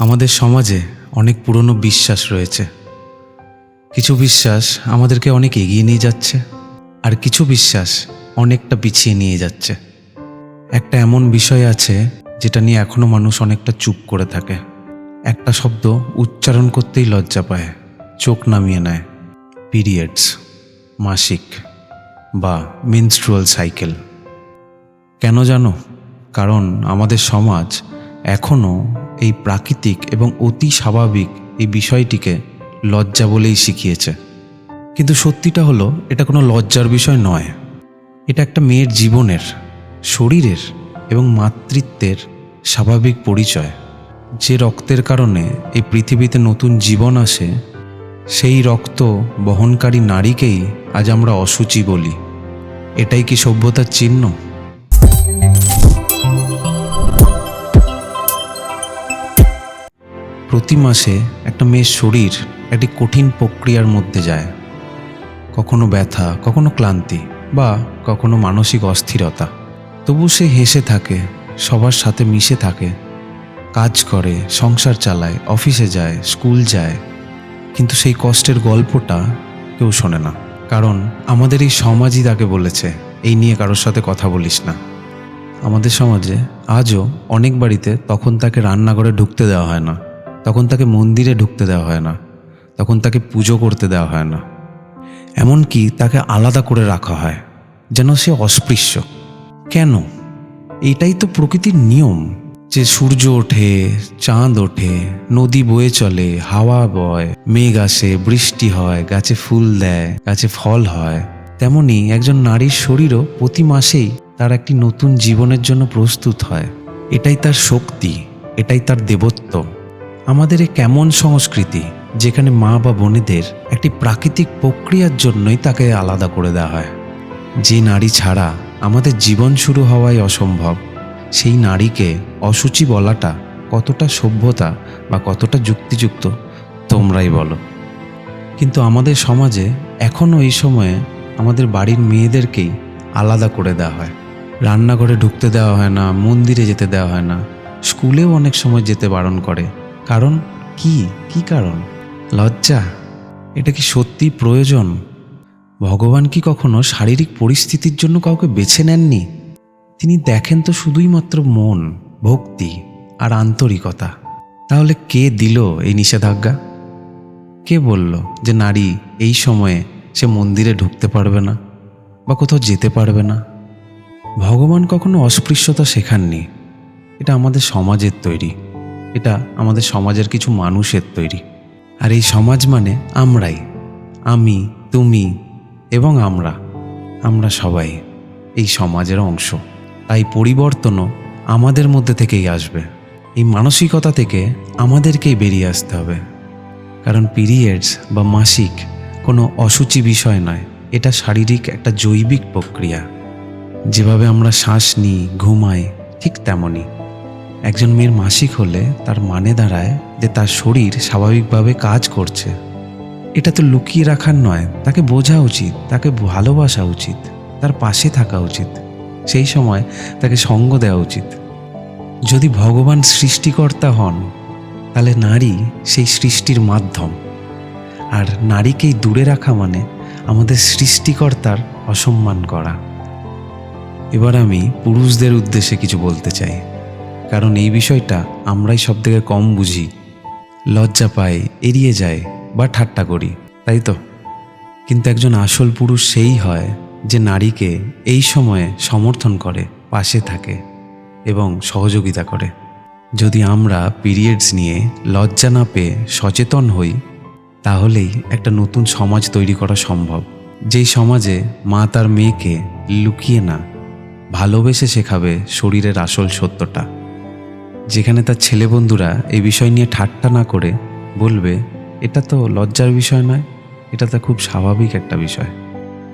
আমাদের সমাজে অনেক পুরনো বিশ্বাস রয়েছে। কিছু বিশ্বাস আমাদেরকে অনেক এগিয়ে নিয়ে যাচ্ছে, আর কিছু বিশ্বাস অনেকটা পিছিয়ে নিয়ে যাচ্ছে। একটা এমন বিষয় আছে যেটা নিয়ে এখনও মানুষ অনেকটা চুপ করে থাকে। একটা শব্দ উচ্চারণ করতেই লজ্জা পায়, চোখ নামিয়ে নেয়। পিরিয়ডস, মাসিক বা মিনস্ট্রুয়াল সাইকেল। কেন জানো? কারণ আমাদের সমাজ এখনও এই প্রাকৃতিক এবং অতি স্বাভাবিক এই বিষয়টিকে লজ্জা বলেই শিখিয়েছে। কিন্তু সত্যিটা হলো, এটা কোনো লজ্জার বিষয় নয়। এটা একটা মেয়ের জীবনের, শরীরের এবং মাতৃত্বের স্বাভাবিক পরিচয়। যে রক্তের কারণে এই পৃথিবীতে নতুন জীবন আসে, সেই রক্ত বহনকারী নারীকেই আজ আমরা অসুচি বলি। এটাই কি সভ্যতার চিহ্ন? প্রতি মাসে একটা মেয়ের শরীর একটি কঠিন প্রক্রিয়ার মধ্যে যায়। কখনো ব্যথা, কখনো ক্লান্তি বা কখনো মানসিক অস্থিরতা। তবু সে হেসে থাকে, সবার সাথে মিশে থাকে, কাজ করে, সংসার চালায়, অফিসে যায়, স্কুল যায়। কিন্তু সেই কষ্টের গল্পটা কেউ শোনে না। কারণ আমাদের এই সমাজই তাকে বলেছে, এই নিয়ে কারোর সাথে কথা বলিস না। আমাদের সমাজে আজও অনেক বাড়িতে তখন তাকে রান্নাঘরে ঢুকতে দেওয়া হয় না। তখন তাকে মন্দিরে ঢুকতে দেওয়া হয় না। তখন তাকে পুজো করতে দেওয়া হয় না। এমনকি তাকে আলাদা করে রাখা হয়, যেন সে অস্পৃশ্য। কেন? এটাই তো প্রকৃতির নিয়ম, যে সূর্য ওঠে, চাঁদ ওঠে, নদী বয়ে চলে, হাওয়া বয়, মেঘ আসে, বৃষ্টি হয়, গাছে ফুল দেয়, গাছে ফল হয়। তেমনি একজন নারীর শরীরও প্রতি মাসেই তার একটি নতুন জীবনের জন্য প্রস্তুত হয়। এটাই তার শক্তি, এটাই তার দেবত্ব। আমাদের এ কেমন সংস্কৃতি যেখানে মা বা বোনেদের একটি প্রাকৃতিক প্রক্রিয়ার জন্যই তাকে আলাদা করে দেওয়া হয়। যে নারী ছাড়া আমাদের জীবন শুরু হওয়াই অসম্ভব, সেই নারীকে অসুচি বলাটা কতটা সভ্যতা বা কতটা যুক্তিযুক্ত, তোমরাই বলো। কিন্তু আমাদের সমাজে এখনও এই সময়ে আমাদের বাড়ির মেয়েদেরকেই আলাদা করে দেওয়া হয়। রান্নাঘরে ঢুকতে দেওয়া হয় না, মন্দিরে যেতে দেওয়া হয় না, স্কুলেও অনেক সময় যেতে বারণ করে। কারণ কি? কি কারণ? লজ্জা? এটা কি সত্যি প্রয়োজন? ভগবান কি কখনো শারীরিক পরিস্থিতির জন্য কাউকে বেছে নেননি? তিনি দেখেন তো শুধুই মাত্র মন, ভক্তি আর আন্তরিকতা। তাহলে কে দিল এই নিষেধাজ্ঞা? কে বলল যে নারী এই সময়ে সে মন্দিরে ঢুকতে পারবে না বা কোথাও যেতে পারবে না? ভগবান কখনো অস্পৃশ্যতা শেখাননি। এটা আমাদের সমাজের তৈরি। এটা আমাদের সমাজের কিছু মানুষের তৈরি। আর এই সমাজ মানে আমরাই। আমি, তুমি এবং আমরা। আমরা সবাই এই সমাজের অংশ। তাই পরিবর্তনও আমাদের মধ্যে থেকেই আসবে। এই মানসিকতা থেকে আমাদেরকেই বেরিয়ে আসতে হবে। কারণ পিরিয়ডস বা মাসিক কোনো অসুচি বিষয় নয়। এটা শারীরিক একটা জৈবিক প্রক্রিয়া। যেভাবে আমরা শ্বাস নিই, ঘুমাই, ঠিক তেমনই। একজন মেয়ের মাসিক হলে তার মানে দাঁড়ায় যে তার শরীর স্বাভাবিকভাবে কাজ করছে। এটা তো লুকিয়ে রাখার নয়, তাকে বোঝা উচিত, তাকে ভালোবাসা উচিত, তার পাশে থাকা উচিত, সেই সময় তাকে সঙ্গ দেওয়া উচিত। যদি ভগবান সৃষ্টিকর্তা হন, তাহলে নারী সেই সৃষ্টির মাধ্যম। আর নারীকেই দূরে রাখা মানে আমাদের সৃষ্টিকর্তার অসম্মান করা। এবার আমি পুরুষদের উদ্দেশ্যে কিছু বলতে চাই। কারণ এই বিষয়টা আমরাই সব থেকে কম বুঝি। লজ্জা পাই এড়িয়ে যায় বা ঠাট্টা করি, তাই তো? কিন্তু একজন আসল পুরুষ সেই হয় যে নারীকে এই সময়ে সমর্থন করে, পাশে থাকে এবং সহযোগিতা করে। যদি আমরা পিরিয়ডস নিয়ে লজ্জা না পেয়ে সচেতন হই, তাহলেই একটা নতুন সমাজ তৈরি করা সম্ভব। যেই সমাজে মা তার মেয়েকে লুকিয়ে না, ভালোবেসে শেখাবে শরীরের আসল সত্যটা। যেখানে তার ছেলে বন্ধুরা এই বিষয় নিয়ে ঠাট্টা না করে বলবে, এটা তো লজ্জার বিষয় নয়, এটা তো খুব স্বাভাবিক একটা বিষয়।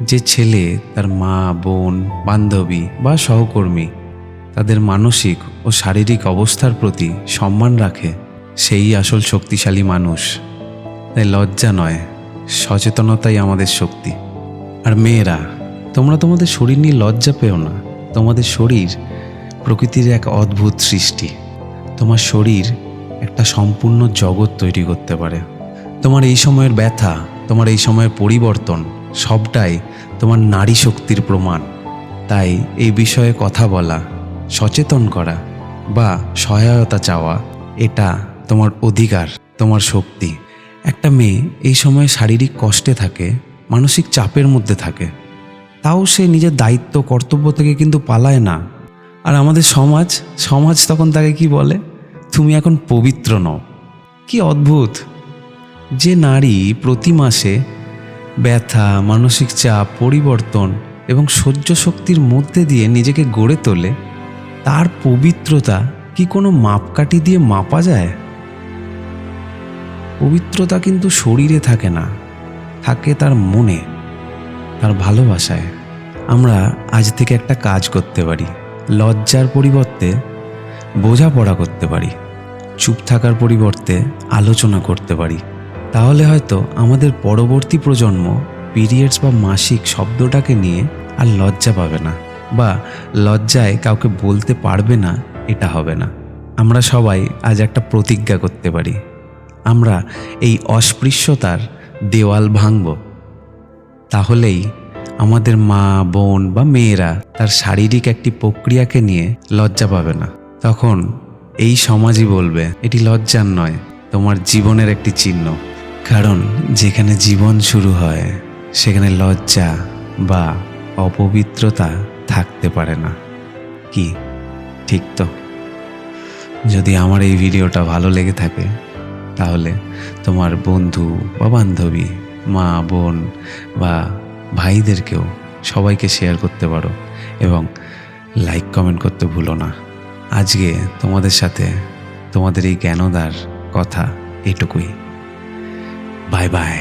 যে ছেলে তার মা, বোন, বান্ধবী বা সহকর্মী তাদের মানসিক ও শারীরিক অবস্থার প্রতি সম্মান রাখে, সেই আসল শক্তিশালী মানুষ। তাই লজ্জা নয়, সচেতনতাই আমাদের শক্তি। আর মেয়েরা, তোমরা তোমাদের শরীর নিয়ে লজ্জা পেও না, তোমাদের শরীর প্রকৃতির এক অদ্ভুত সৃষ্টি। তোমার শরীর একটা সম্পূর্ণ জগৎ তৈরি করতে পারে। তোমার এই সময়ের ব্যথা, তোমার এই সময়ের পরিবর্তন, সবটাই তোমার নারী শক্তির প্রমাণ। তাই এই বিষয়ে কথা বলা, সচেতন করা বা সহায়তা চাওয়া, এটা তোমার অধিকার, তোমার শক্তি। একটা মেয়ে এই সময় শারীরিক কষ্টে থাকে, মানসিক চাপের মধ্যে থাকে। তাও সে নিজের দায়িত্ব, কর্তব্য থেকে কিন্তু পালায় না। আর আমাদের সমাজ সমাজ তখন তাকে কি বলে? তুমি এখন পবিত্র নও। কি অদ্ভুত। যে নারী প্রতি মাসে ব্যথা, মানসিক চাপ, পরিবর্তন এবং সহ্য শক্তির মধ্যে দিয়ে নিজেকে গড়ে তোলে, তার পবিত্রতা কি কোনো মাপকাঠি দিয়ে মাপা যায়? পবিত্রতা কিন্তু শরীরে থাকে না, থাকে তার মনে, তার ভালোবাসায়। আমরা আজ থেকে একটা কাজ করতে পারি, লজ্জার পরিবর্তে বোঝাপড়া করতে পারি। চুপ থাকার পরিবর্তে আলোচনা করতে পারি। তাহলে হয়তো আমাদের পরবর্তী প্রজন্ম পিরিয়ডস বা মাসিক শব্দটাকে নিয়ে আর লজ্জা পাবে না বা লজ্জায় কাউকে বলতে পারবে না, এটা হবে না। আমরা সবাই আজ একটা প্রতিজ্ঞা করতে পারি। আমরা এই অস্পৃশ্যতার দেওয়াল ভাঙব। তাহলেই আমাদের মা, বোন বা মেয়েরা তার শারীরিক একটি প্রক্রিয়াকে নিয়ে লজ্জা পাবে না। তখন এই সমাজই বলবে, এটি লজ্জার নয়, তোমার জীবনের একটি চিহ্ন। কারণ যেখানে জীবন শুরু হয়, সেখানে লজ্জা বা অপবিত্রতা থাকতে পারে না। কি? ঠিক তো। যদি আমার এই ভিডিওটা ভালো লেগে থাকে, তাহলে তোমার বন্ধু বা বান্ধবী, মা, বোন বা ভাইদেরকেও সবাইকে শেয়ার করতে পারো এবং লাইক কমেন্ট করতে ভুলো না। আজকে তোমাদের সাথে তোমাদের এই জ্ঞানদার কথা এটুকুই। Bye bye.